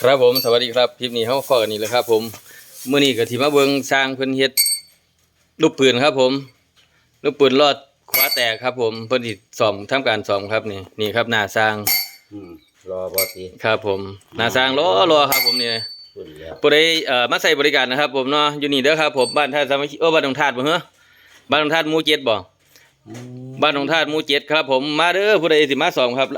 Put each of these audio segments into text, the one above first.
ครับผมสวัสดีครับคลิปนี้เฮาฟอกันนี่แหละครับ ผมมื้อนี้ก็สิมาเบิ่งสร้างเพิ่นเฮ็ดลูกปืนครับ ผมลูกปืนรอดขวาแตกครับ ผมเพิ่นสิซ่อมทำการซ่อมครับนี่นี่ครับหน้าสร้างอืมรอบอตีครับ ผมหน้าสร้างรอรอครับ ผมนี่ขึ้นแล้วผู้ใดเอ่อมาใช้บริการนะครับ ผมเนาะอยู่นี่เด้อครับ ผมบ้านท่าสามัคคีโอ้บ้านหนองธาตุบ่เหรอบ้านหนองธาตุหมู่เจ็ดบ่อืมบ้านหนองธาตุหมู่เจ็ดครับ ผมมาเด้อผู้ใดสิมาซ่อมครับ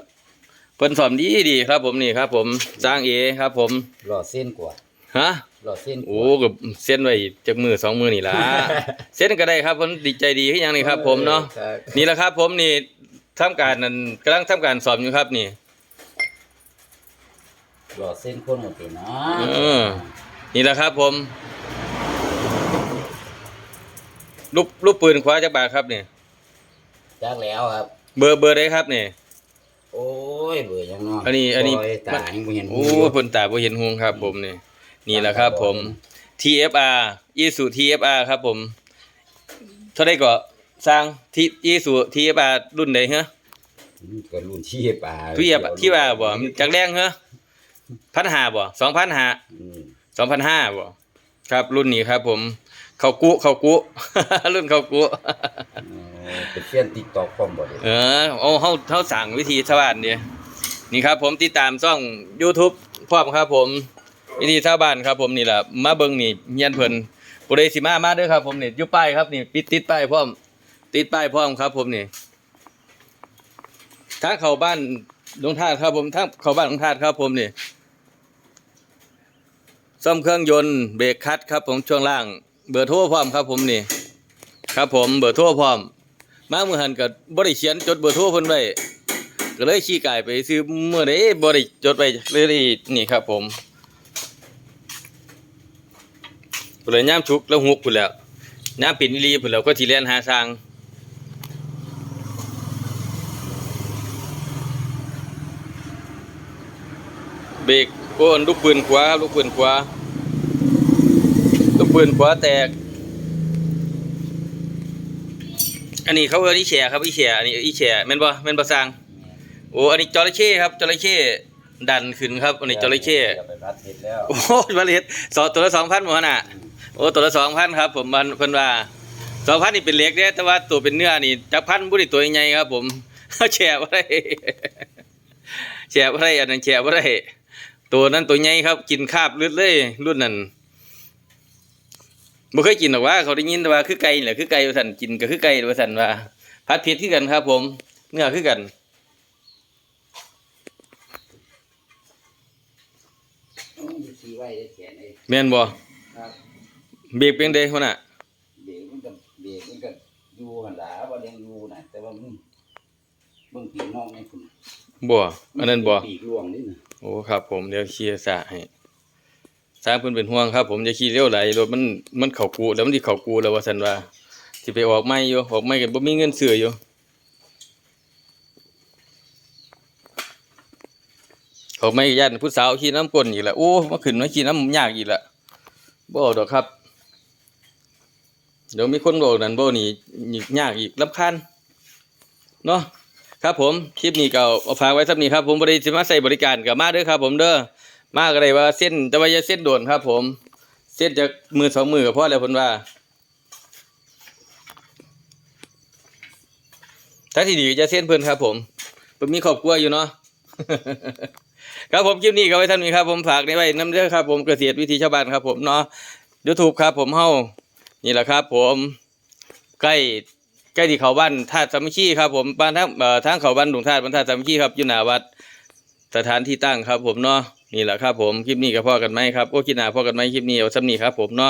เพิ่นซ่อมดีดีครับผมนี่ครับ ผมสร้างเอครับ ผมรอเส้นกว่าฮะรอเส้นกว่าโอ้ก็เส้นไว้จากมือสองมือนี่ล่ะเส้นก็ได้ครับผมดีใจดีขึ้นยังนี่ครับ ผมเนาะครับนี่แหละครับ ผมนี่ทำการนั่นกำลังทำการสอบอยู่ครับนี่รอเส้นคนหมดเลยนะเออนี่แหละครับ ผมลูกลูกปืนขวาจากบาทครับนี่จักแล้วครับ เบอร์เบอร์ได้ครับนี่โอ้ ยเบื่อยังเนาะอันนี้อันนี้ โยตายังบ่เห็นโอ้เพิ่นตาบ่เห็นหงครับผมนี่นี่แหละครับผม TFR ยีสุ TFR ครับผม เท่าได้ก็สร้างที่ยีสุ TFR รุ่นใดฮะ ก็รุ่นที่ป่าที่ว่าที่ว่าบ่จากแรงเหรอพันห้าบ่สองพันห้าอืมสองพันห้าบ่ครับ รุ่นนี้ครับ ผม เขากุเขากุ รุ่นเขากุเออเป็นเส้นติ๊กตอกพร้อมบ่เลยเออเอาเฮาเฮาสั่งวิธีชาวบ้านเดีย นี่ครับผมติดตามช่อง YouTube พร้อมครับผมวิธีชาวบ้านครับผมนี่แหละมาเบิ่งนี่เฮียนเพิ่นบ่ได้สิมามาด้อครับผมนี่ยู่ป้ายครับนี่ปิดติดป้ายพร้อม ติดป้ายพร้อมครับ ผมนี่ทางเข้าบ้านลงทาดครับผมทางเข้าบ้านลงทาดครับ ผมนี่ซ่อมเครื่องยนต์เบรกคัดครับ ผมช่วงล่าง เบอร์โทรพร้อมครับ ผมนี่ ครับ ผมเบอร์โทรพร้อม มาเมื่อหันก็บ่ได้เขียนจดเบอร์โทรเพิ่นไว้ ก็เลยขี้กายไปซื้อเมื่อใดบ่ได้จดไว้เลยได้นี่ครับผมเลยย่ามชุกแล้วฮุกพุ่นแล้วย่ามปิ่นอีหลีพุ่นแล้วก็สิเรียนหาสร้างเบรกโอ้นลูกปืนขวาลูกปืนขวาลูกปืนขวาแตก อันนี้เขาเอิ้นอีแฉครับอีแฉอันนี้อีแฉแม่นบ่แม่นบ่สร้าง โอ้อันนี้จระเข้ครับจระเข้ดันขึ้นครับอันนี้จระเข้จะไปรัดเสร็จแล้วโอ้ยบาเลตสองตัวละ2,000บ่หั่นน่ะโอ้ตัวละ2,000ครับผมมันเพิ่นว่า2,000นี่เป็นเหล็กเด้แต่ว่าตัวเป็นเนื้อนี่จักพันบ่ได้ตัวใหญ่ครับ ผมแฉบ่ได้แฉบ่ได้อันนั้นแฉบ่ได้ตัวนั้นตัวใหญ่ครับ กินคาบเลือดเลยรุ่นนั้นบ่เคยกินหรอกว่าเขาได้ยินแต่ว่าคือไก่นี่แหละคือไก่ว่าซั่นกินก็คือไก่ว่าซั่นว่าผัดเผ็ดคือกันครับ ผมเนื้อคือกัน โอ้ยสี ไว้ได้แขนเองแม่นบ่ครับเบรกเป็นไดพุ่นน่ะเบรกมันก็เบรกมันก็อยู่หั่นล่ะบ่เลี้ยงอยู่น่ะแต่ว่ามึงเบิ่งปีกน้องให้คุณบ่อันนั้นบ่ปีกลวงนี่น่ะโอ้ครับ ผมเดี๋ยวเคลียร์สระให้สร้างเพิ่นเป็นห่วงครับ ผมจะขี่เร็วไหลรถมันมันเข้ากูแล้วมันสิเข้ากูแล้วว่าซั่นว่าสิไปออกใหม่อยู่ออกใหม่ก็บ่มีเงินซื้ออยู่ ออกใหม่ก็ย่านผู้สาวขี่น้ำกลนอีกแล้วโอ้มาขึ้นมาขี่น้ำยากอีกแล้วบ่เอาดอกครับ เดี๋ยวมีคนบอกนั่นบ่นี่ยากอีกรำคาญเนาะครับผมคลิปนี้ก็เอาฝากไว้สักนี้ครับ ผมบริษัทมาใส่บริการกับมาเด้อครับ ผมเด้อมาก็ได้ว่าเส้นแต่ว่าอย่าเส้นด่วนครับ ผม เส้นจากมือสองมือก็พอแล้วพนว่าถ้าที่ดีจะเส้นเพิ่นครับผมมีครอบครัวอยู่เนาะ ครับผมคลิปนี้ก็ไว้ท่านนี้ครับผมฝากในไว้น้ำเด้อครับ ผมเกษตรวิธีชาวบ้านครับ ผมเนาะยูทูบครับ ผมเฮานี่แหละครับ ผมใกล้ใกล้ที่เขาบ้านท่าสามัคคีครับผมบ้านทั้งเอ่อทางเขาบ้านหลวงธาบ้านท่าสามัคคีครับอยู่หน้าวัดสถานที่ตั้งครับ ผมเนาะนี่แหละครับ ผมคลิปนี้ก็พอกันไหมครับโอ้คิดหน้าพอกันไหมคลิปนี้เอาซ้ำนี้ครับ ผมเนาะ